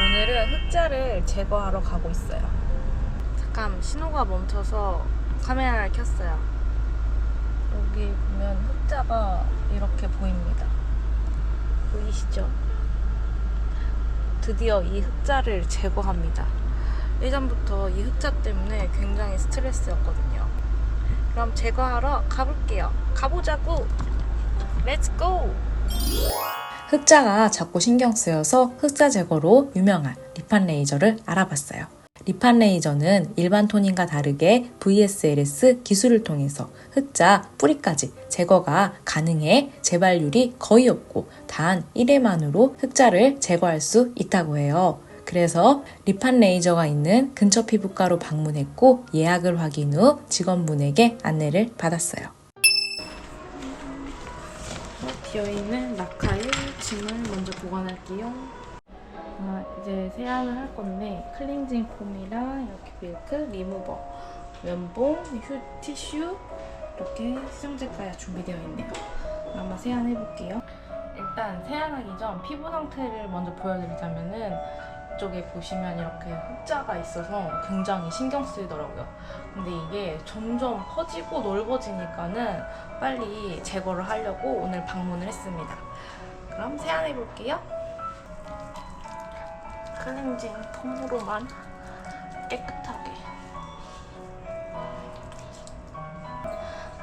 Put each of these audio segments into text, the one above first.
오늘은 흑자를 제거하러 가고 있어요. 잠깐 신호가 멈춰서 카메라를 켰어요. 여기 보면 흑자가 이렇게 보입니다. 보이시죠? 드디어 이 흑자를 제거합니다. 예전부터 이 흑자 때문에 굉장히 스트레스였거든요. 그럼 제거하러 가볼게요. 가보자고! 렛츠 고! 흑자가 자꾸 신경 쓰여서 흑자 제거로 유명한 리판 레이저를 알아봤어요. 리판 레이저는 일반 토닝과 다르게 VSLS 기술을 통해서 흑자 뿌리까지 제거가 가능해 재발률이 거의 없고 단 1회만으로 흑자를 제거할 수 있다고 해요. 그래서 리판 레이저가 있는 근처 피부과로 방문했고 예약을 확인 후 직원분에게 안내를 받았어요. 비어있는 라카의 짐을 먼저 보관할게요. 아, 이제 세안을 할 건데 클렌징 폼이랑 이렇게 밀크, 리무버, 면봉, 휴, 티슈 이렇게 수정제까지 준비되어 있네요. 한번 세안해 볼게요. 일단 세안하기 전 피부 상태를 먼저 보여드리자면은 이 쪽에 보시면 이렇게 흑자가 있어서 굉장히 신경 쓰이더라고요. 근데 이게 점점 커지고 넓어지니까는 빨리 제거를 하려고 오늘 방문을 했습니다. 그럼 세안해 볼게요. 클렌징 폼으로만 깨끗하게.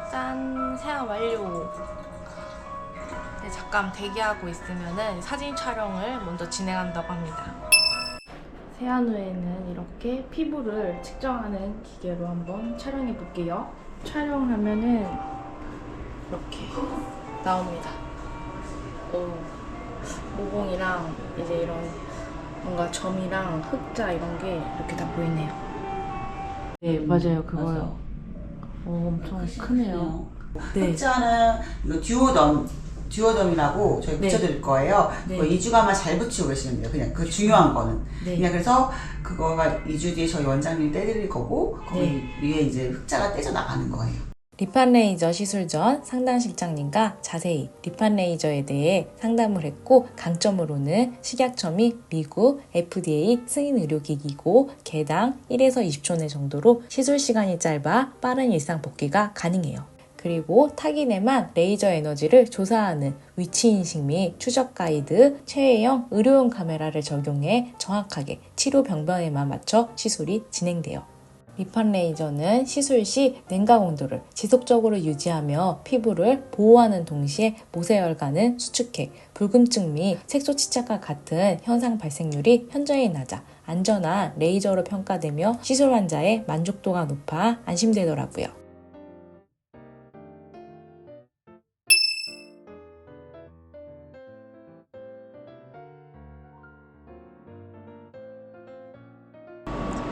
짠! 세안 완료! 네, 잠깐 대기하고 있으면은 사진 촬영을 먼저 진행한다고 합니다. 세안 후에는 이렇게 피부를 측정하는 기계로 한번 촬영해 볼게요. 촬영하면은 이렇게 나옵니다. 오, 모공이랑 이제 이런 뭔가 점이랑 흑자 이런 게 이렇게 다 보이네요. 네, 맞아요. 그거요. 오, 엄청 크네요. 네. 흑자는 이거 듀오덤 듀오덤이라고 저희 네. 붙여드릴 거예요. 네. 그거 2주간만 잘 붙이고 계시면 돼요. 그냥 그 중요한 거는. 네. 그냥 그래서 그거가 2주 뒤에 저희 원장님이 떼드릴 거고 거기 네. 위에 이제 흑자가 떼져 나가는 거예요. 리판 레이저 시술 전 상담 실장님과 자세히 리판 레이저에 대해 상담을 했고 강점으로는 식약처 및 미국 FDA 승인 의료기기고 개당 1에서 20초 내 정도로 시술 시간이 짧아 빠른 일상 복귀가 가능해요. 그리고 타깃에만 레이저 에너지를 조사하는 위치 인식 및 추적 가이드, 최애형 의료용 카메라를 적용해 정확하게 치료 병변에만 맞춰 시술이 진행돼요. 리판 레이저는 시술 시 냉각 온도를 지속적으로 유지하며 피부를 보호하는 동시에 모세혈관은 수축해 불금증 및 색소 치착과 같은 현상 발생률이 현저히 낮아 안전한 레이저로 평가되며 시술 환자의 만족도가 높아 안심되더라고요.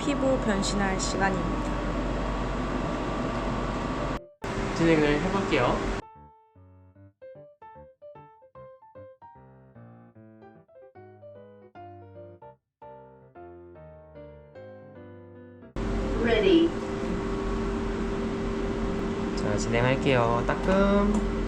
피부 변신할 시간입니다. 진행을 해볼게요. 자, 진행할게요. 따끔. 따끔.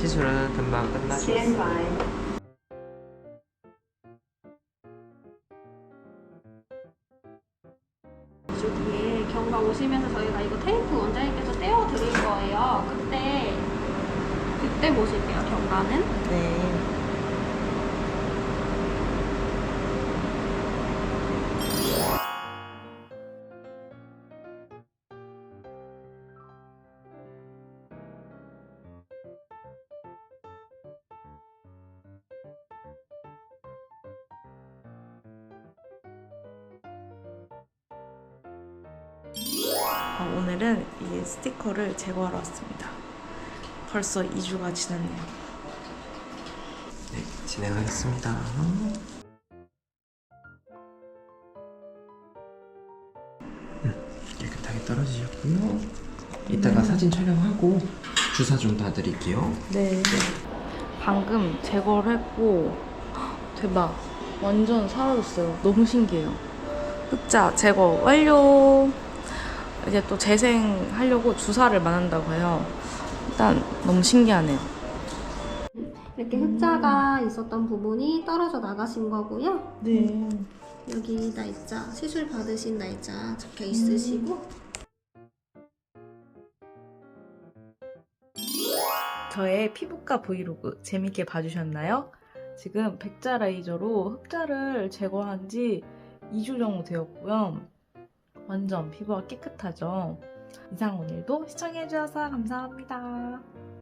시술은 금방 끝나셨어요. 주 뒤에 경과 오시면서 저희가 이거 테이프 원장님께서 떼어 드릴 거예요. 그때 그때 보실게요. 경과는. 네. 어, 오늘은 이 스티커를 제거하러 왔습니다. 벌써 2주가 지났네요. 네, 진행하겠습니다. 음, 깨끗하게 떨어지셨고요. 이따가 사진 촬영하고 주사 좀 놔드릴게요. 네. 방금 제거를 했고 대박. 완전 사라졌어요. 너무 신기해요. 흑자 제거 완료. 이제 또 재생하려고 주사를 맞는다고 해요. 일단 너무 신기하네요. 이렇게 흑자가 있었던 부분이 떨어져 나가신 거고요. 네. 여기 날짜, 시술 받으신 날짜 적혀 있으시고 저의 피부과 브이로그 재밌게 봐주셨나요? 지금 백자 레이저로 흑자를 제거한 지 2주 정도 되었고요. 완전 피부가 깨끗하죠? 이상 오늘도 시청해주셔서 감사합니다.